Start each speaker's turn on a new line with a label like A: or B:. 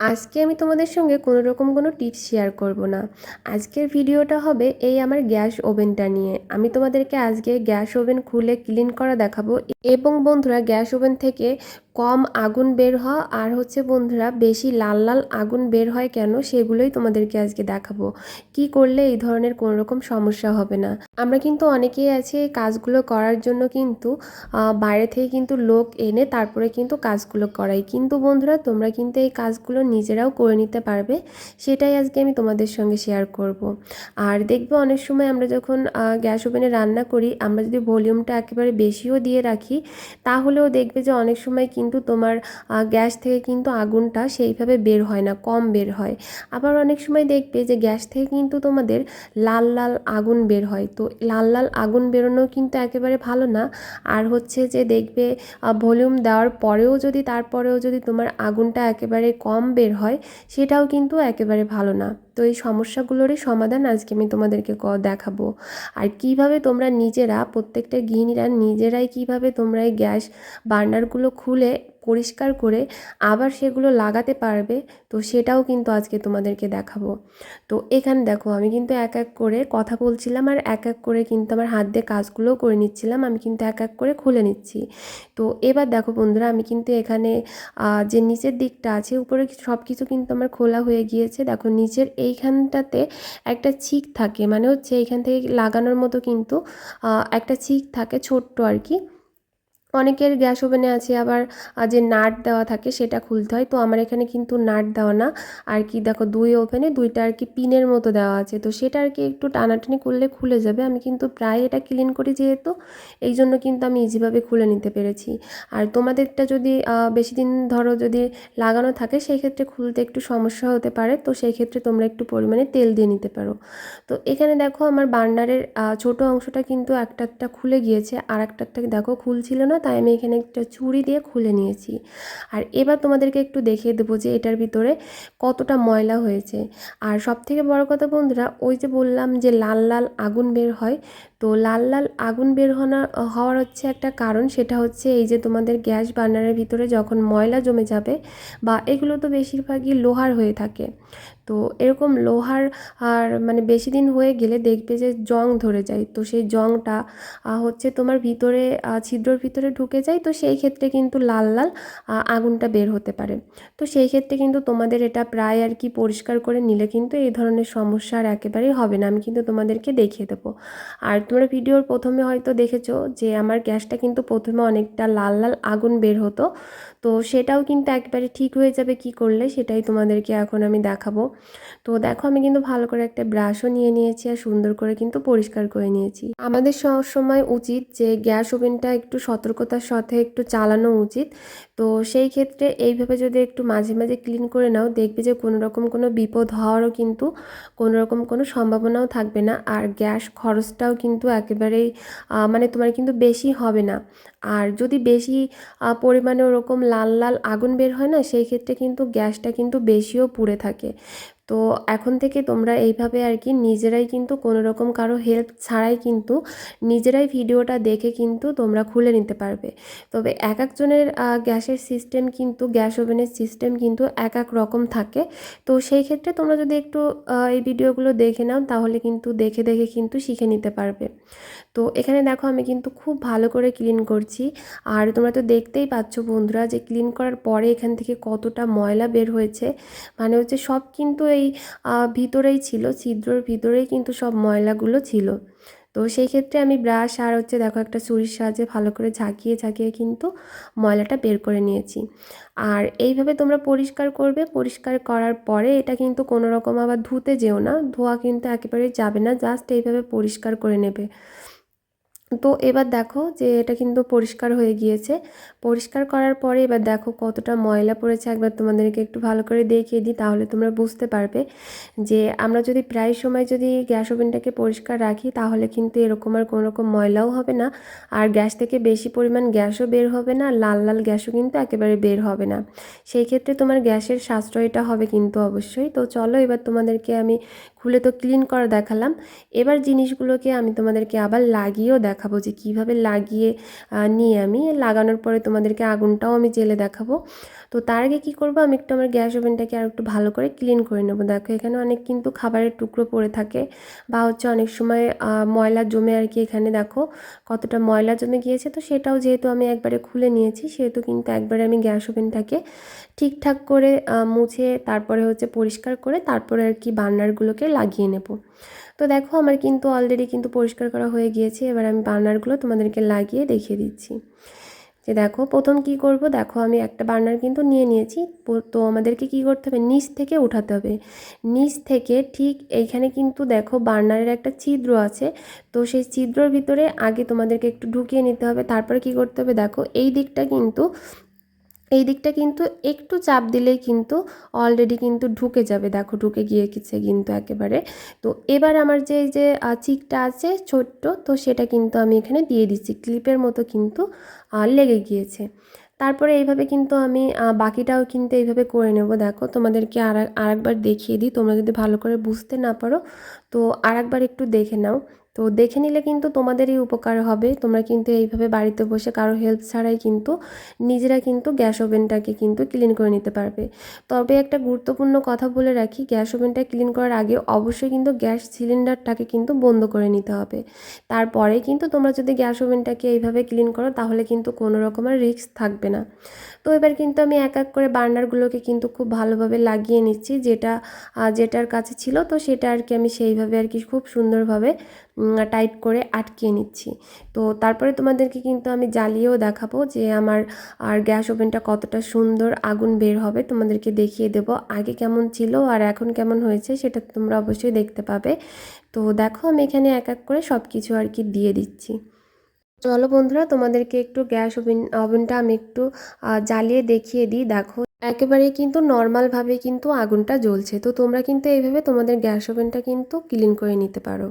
A: আজকে আমি তোমাদের সঙ্গে কোনো রকম কোনো টিপস শেয়ার করব না। আজকের ভিডিওটা হবে এই আমার গ্যাস ওভেনটা নিয়ে। আমি তোমাদেরকে আজকে গ্যাস ওভেন খুলে ক্লিন করা দেখাবো। এবং বন্ধুরা, গ্যাস ওভেন থেকে কম আগুন বের হয় আর হচ্ছে বন্ধুরা বেশি লাল লাল আগুন বের হয় কেন সেগুলোই তোমাদেরকে আজকে দেখাবো। কি করলে এই ধরনের কোনো রকম সমস্যা হবে না? আমরা কিন্তু অনেকেই আছে এই কাজগুলো করার জন্য কিন্তু বাইরে থেকে কিন্তু লোক এনে তারপরে কিন্তু কাজগুলো করাই। কিন্তু বন্ধুরা তোমরা কিন্তু এই কাজগুলো নিজেরাও করে নিতে পারবে, সেটাই আজকে আমি তোমাদের সঙ্গে শেয়ার করব। আর দেখবে অনেক সময় আমরা যখন গ্যাস ওভেনে রান্না করি, আমরা যদি ভলিউমটা একেবারে বেশিও দিয়ে রাখি, তাহলেও দেখবে যে অনেক সময় কিন্তু তোমার গ্যাস থেকে কিন্তু আগুনটা সেইভাবে বের হয় না, কম বের হয়। আবার অনেক সময় দেখবে যে গ্যাস থেকে কিন্তু তোমাদের লাল লাল আগুন বের হয়। তো লাল লাল আগুন বেরোনো কিন্তু একেবারে ভালো না। আর হচ্ছে যে দেখবে ভলিউম দেওয়ার পরেও যদি, তারপরেও যদি তোমার আগুনটা একেবারে কম বের হয়, সেটাও কিন্তু একেবারে ভালো না। তো এই সমস্যাগুলোরই সমাধান আজকে আমি তোমাদেরকে দেখাবো। আর কীভাবে তোমরা নিজেরা, প্রত্যেকটা গৃহিণীরা নিজেরাই কীভাবে তোমরা এই গ্যাস বার্নারগুলো খুলে পরিষ্কার করে আবার সেগুলো লাগাতে পারবে, তো সেটাও কিন্তু আজকে তোমাদেরকে দেখাবো। তো এখানে দেখো, আমি কিন্তু এক এক করে কথা বলছিলাম আর এক এক করে কিন্তু আমার হাত দিয়ে কাজগুলোও করে নিচ্ছিলাম, আমি কিন্তু এক এক করে খুলে নিচ্ছি। তো এবার দেখো বন্ধুরা, আমি কিন্তু এখানে যে নিচের দিকটা আছে, উপরে সব কিছু কিন্তু আমার খোলা হয়ে গিয়েছে। দেখো নিচের এইখানটাতে একটা ছিক থাকে মানে হচ্ছে এইখান থেকে লাগানোর মতো কিন্তু একটা ছিক থাকে ছোট্ট আর কি। অনেকের গ্যাস ওভেনে আছে, আবার যে নাট দেওয়া থাকে সেটা খুলতে হয়। তো আমার এখানে কিন্তু নাট দেওয়া না। আর কি দেখো, দুই ওভেনে দুইটা আর কি পিনের মতো দেওয়া আছে। তো সেটা আর কি একটু টানাটানি করলে খুলে যাবে। আমি কিন্তু প্রায় এটা ক্লিন করি যেহেতু, এই জন্য কিন্তু আমি ইজিভাবে খুলে নিতে পেরেছি। আর তোমাদেরটা যদি বেশি দিন ধরো যদি লাগানো থাকে সেই ক্ষেত্রে খুলতে একটু সমস্যা হতে পারে। তো সেই ক্ষেত্রে তোমরা একটু পরিমাণে তেল দিয়ে নিতে পারো। তো এখানে দেখো আমার বার্নারের ছোট অংশটা কিন্তু একটা একটা খুলে গিয়েছে। আর একটা দেখো খুলছিল না তাই আমি এখানে একটা ছুরি দিয়ে খুলে নিয়েছি। আর এবার তোমাদেরকে একটু দেখিয়ে দেবো যে এটার ভিতরে কতটা ময়লা হয়েছে। আর সব থেকে বড় কথা বন্ধুরা, ওই যে বললাম যে লাল লাল আগুন বের হয় তো লাল লাল আগুন বের হওয়া হওয়ার হচ্ছে একটা কারণ, সেটা হচ্ছে এই যে তোমাদের গ্যাস বার্নারের ভিতরে যখন ময়লা জমে যাবে বা এগুলো তো বেশিরভাগই লোহার হয়ে থাকে। তো এরকম লোহার আর মানে বেশি দিন হয়ে গেলে দেখবে যে জং ধরে যায়। তো সেই জংটা হচ্ছে তোমার ভিতরে ছিদ্রর ভিতরে ঢুকে যায়, তো সেই ক্ষেত্রে কিন্তু লাল লাল আগুনটা বের হতে পারে। তো সেই ক্ষেত্রে কিন্তু তোমাদের এটা প্রায় আর কি পরিষ্কার করে নিলে কিন্তু এই ধরনের সমস্যা আর একেবারেই হবে না। আমি কিন্তু তোমাদেরকে দেখিয়ে দেবো। আর তোমরা ভিডিওর প্রথমে হয়তো দেখেছ যে আমার গ্যাসটা কিন্তু প্রথমে অনেকটা লাল লাল আগুন বের হতো। তো সেটাও কিন্তু একবারে ঠিক হয়ে যাবে কি করলে সেটাই তোমাদেরকে এখন আমি দেখাবো। তো দেখো আমি কিন্তু ভালো করে একটা ব্রাশও নিয়ে নিয়েছি আর সুন্দর করে কিন্তু পরিষ্কার করে নিয়েছি। আমাদের সময় উচিত যে গ্যাস ওভেনটা একটু সতর্কতার সাথে একটু চালানো উচিত। তো সেই ক্ষেত্রে এইভাবে যদি একটু মাঝে মাঝে ক্লিন করে নাও, দেখবে যে কোনো রকম কোনো বিপদ হওয়ারও কিন্তু কোনো রকম কোনো সম্ভাবনাও থাকবে না। আর গ্যাস খরচটাও কিন্তু একেবারেই মানে তোমার কিন্তু বেশি হবে না। আর যদি বেশি পরিমাণে ওরকম লাল লাল আগুন বের হয় না, সেই ক্ষেত্রে কিন্তু গ্যাসটা কিন্তু বেশিও পুড়ে থাকে। তো এখন থেকে তোমরা এইভাবে আর কি নিজেরাই কিন্তু কোনো রকম কারও হেল্প ছাড়াই কিন্তু নিজেরাই ভিডিওটা দেখে কিন্তু তোমরা খুলে নিতে পারবে। তবে এক একজনের গ্যাসের সিস্টেম কিন্তু, গ্যাস ওভেনের সিস্টেম কিন্তু এক এক রকম থাকে। তো সেই ক্ষেত্রে তোমরা যদি একটু এই ভিডিওগুলো দেখে নাও, তাহলে কিন্তু দেখে দেখে কিন্তু শিখে নিতে পারবে। তো এখানে দেখো আমি কিন্তু খুব ভালো করে ক্লিন করছি। আর তোমরা তো দেখতেই পাচ্ছ বন্ধুরা যে ক্লিন করার পরে এখান থেকে কতটা ময়লা বের হয়েছে। মানে হচ্ছে সব কিন্তু এই ভিতরেই ছিল, ছিদ্রর ভিতরেই কিন্তু সব ময়লাগুলো ছিল। তো সেই ক্ষেত্রে আমি ব্রাশ আর হচ্ছে দেখো একটা চুরির সাহায্যে ভালো করে ঝাঁকিয়ে ঝাঁকিয়ে কিন্তু ময়লাটা বের করে নিয়েছি। আর এইভাবে তোমরা পরিষ্কার করবে, পরিষ্কার করার পরে এটা কিন্তু কোনো রকম আবার ধুতে যেও না, ধোয়া কিন্তু একেবারে যাবে না জাস্ট এইভাবে পরিষ্কার করে নেবে। তো এবার দেখো যে এটা কিন্তু পরিষ্কার হয়ে গিয়েছে। পরিষ্কার করার পরে এবার দেখো কতটা ময়লা পড়েছে। একবার তোমাদেরকে একটু ভালো করে দেখিয়ে দিই, তাহলে তোমরা বুঝতে পারবে যে আমরা যদি প্রায় সময় যদি গ্যাস ওভেনটাকে পরিষ্কার রাখি, তাহলে কিন্তু এরকম আর কোনো রকম ময়লাও হবে না। আর গ্যাস থেকে বেশি পরিমাণ গ্যাসও বের হবে না, লাল লাল গ্যাসও কিন্তু একেবারে বের হবে না। সেই ক্ষেত্রে তোমার গ্যাসের সাশ্রয়টা হবে কিন্তু অবশ্যই। তো চলো এবার তোমাদেরকে আমি খুলে তো ক্লিন করা দেখালাম। এবার জিনিসগুলোকে আমি তোমাদেরকে আবার লাগিয়েও দেখাবো যে কীভাবে লাগিয়ে নিয়ে আমি লাগানোর পরে তোমাদেরকে আগুনটাও আমি জেলে দেখাবো। তো তার আগে কী করব? আমি একটু আমার গ্যাস ওভেনটাকে আর একটু ভালো করে ক্লিন করে নেব। দেখো, এখানে অনেক কিন্তু খাবারের টুকরো পড়ে থাকে বা হচ্ছে অনেক সময় ময়লা জমে আর কি এখানে দেখো কতটা ময়লা জমে গিয়েছে। তো সেটাও যেহেতু আমি একবারে খুলে নিয়েছি, সেহেতু কিন্তু একবারে আমি গ্যাস ওভেনটাকে ঠিকঠাক করে মুছে তারপরে হচ্ছে পরিষ্কার করে তারপরে আর কি বার্নারগুলোকে লাগিয়ে নেব। তো দেখো, আমার কিন্তু অলরেডি কিন্তু পরিষ্কার করা হয়ে গিয়েছে। এবার আমি বার্নারগুলো তোমাদেরকে লাগিয়ে দেখিয়ে দিচ্ছি। যে দেখো, প্রথম কি করব? দেখো, আমি একটা বার্নার কিন্তু নিয়ে নিয়েছি। তো আমাদেরকে কি করতে হবে? নিচ থেকে উঠাতে হবে। নিচ থেকে ঠিক এইখানে কিন্তু দেখো বার্নারের একটা ছিদ্র আছে। তো সেই ছিদ্রর ভিতরে আগে তোমাদেরকে একটু ঢুকিয়ে নিতে হবে। তারপর কি করতে হবে? দেখো, এই দিকটা কিন্তু এই দিকটা কিন্তু একটু চাপ দিলেই কিন্তু অলরেডি কিন্তু ঢুকে যাবে। দেখো ঢুকে গিয়ে গিয়েছে কিন্তু একেবারে। তো এবার আমার যে যে চিকটা আছে, ছোট্ট, তো সেটা কিন্তু আমি এখানে দিয়ে দিচ্ছি। ক্লিপের মতো কিন্তু লেগে গিয়েছে। তারপরে এইভাবে কিন্তু আমি বাকিটাও কিন্তু এইভাবে করে নেব। দেখো তোমাদেরকে আর আরেকবার দেখিয়ে দিই। তোমরা যদি ভালো করে বুঝতে না পারো, তো আরেকবার একটু দেখে নাও। তো দেখে নিলে কিন্তু তোমাদেরই উপকার হবে। তোমরা কিন্তু এইভাবে বাড়িতে বসে কারও হেল্প ছাড়াই কিন্তু নিজেরা কিন্তু গ্যাস ওভেনটাকে কিন্তু ক্লিন করে নিতে পারবে। তবে একটা গুরুত্বপূর্ণ কথা বলে রাখি, গ্যাস ওভেনটা ক্লিন করার আগে অবশ্যই কিন্তু গ্যাস সিলিন্ডারটাকে কিন্তু বন্ধ করে নিতে হবে। তারপরে কিন্তু তোমরা যদি গ্যাস ওভেনটাকে এইভাবে ক্লিন করো, তাহলে কিন্তু কোনো রকমের রিস্ক থাকবে না। তো এবার কিন্তু আমি এক এক করে বার্নারগুলোকে কিন্তু খুব ভালোভাবে লাগিয়ে নিচ্ছি, যেটা যেটার কাছে ছিল, তো সেটা আর কি আমি সেইভাবে আর কি খুব সুন্দরভাবে টাইট করে আটকিয়ে নিচ্ছি। তো তারপরে তোমাদেরকে কিন্তু আমি জ্বালিয়েও দেখাবো যে আমার, আর গ্যাস ওভেনটা কতটা সুন্দর আগুন বের হবে। তোমাদেরকে দেখিয়ে দেব আগে কেমন ছিল আর এখন কেমন হয়েছে, সেটা তোমরা অবশ্যই দেখতে পাবে। তো দেখো আমি এখানে এক এক করে সব কিছু আর কি দিয়ে দিচ্ছি। চলো বন্ধুরা, তোমাদেরকে একটু গ্যাস ওভেন, ওভেনটা আমি একটু জ্বালিয়ে দেখিয়ে দিই। দেখো, একেবারে কিন্তু নর্মালভাবে কিন্তু আগুনটা জ্বলছে। তো তোমরা কিন্তু এইভাবে তোমাদের গ্যাস ওভেনটা কিন্তু ক্লিন করে নিতে পারো।